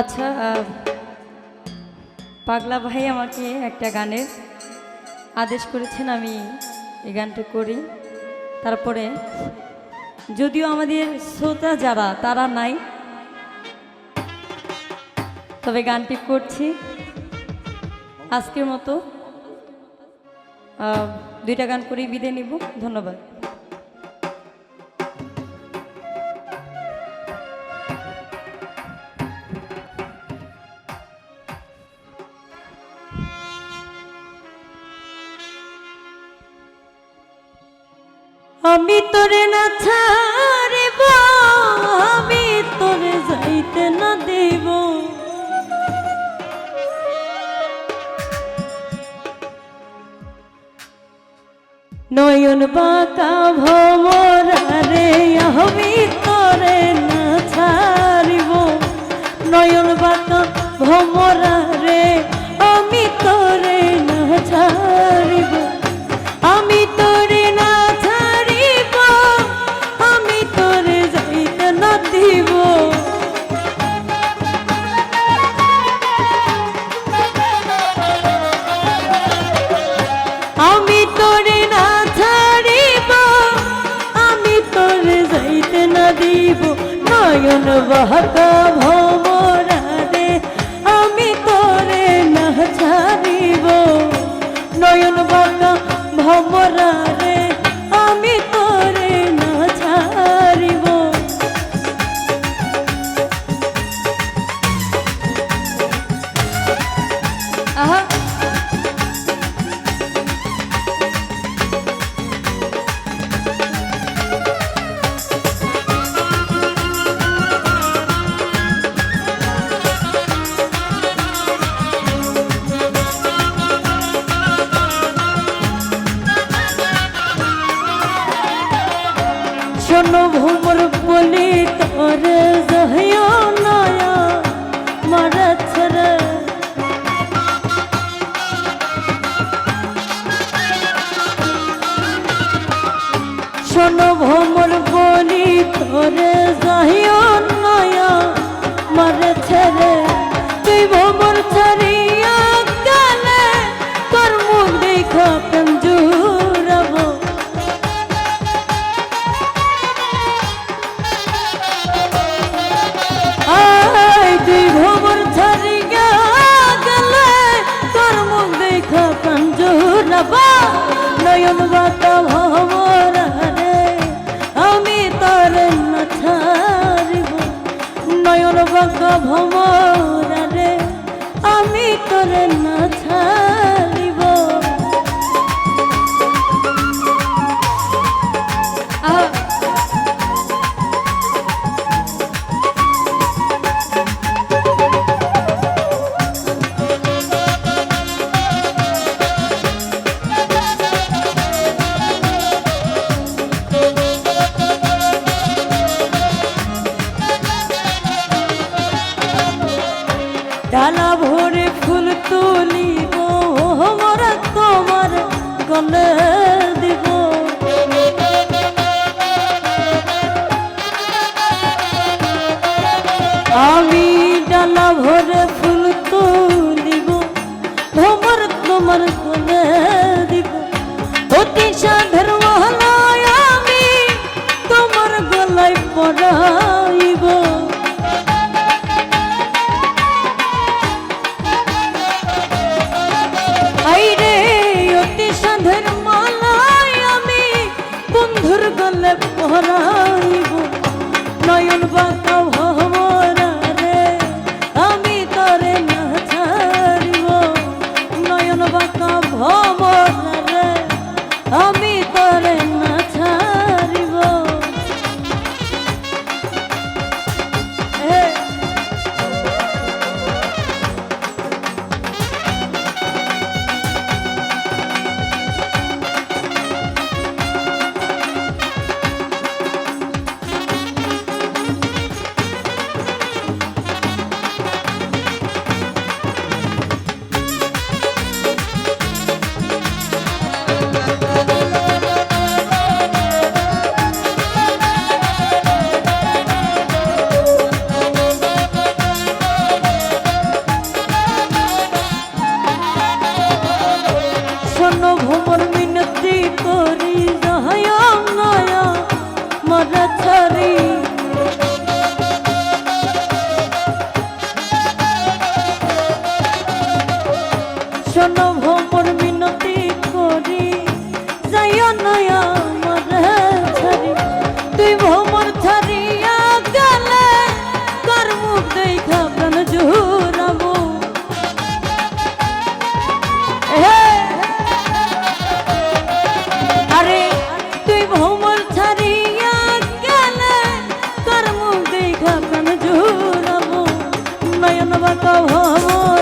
আচ্ছা পাগলা ভাই আমাকে একটা গানের আদেশ করেছেন, আমি এই গানটা করি। তারপরে, যদিও আমাদের শ্রোতা যারা, তারা নাই। তবে গানটি করছি। আজকের মতো দুইটা গান করেই বিদায় নিব। ধন্যবাদ। আমি তোরে না ছাড়ব আমি তোরে যাইতে না দেব। নয়ন বাঁকা ভ্রমণ চরণ বহত ভোমরারে আমি তোরে না ছাড়িব নয়ন বহত ভোমরারে আমি তোরে না ছাড়িব আহা। Zahir গলে ভ্রমর মিনতি করি নয়া নয়া মরা ছাড়ি। শোন ভ্রমর মিনতি করি যাইয়া নয়া তুই ভ্রমর নয়ন বাত ভবন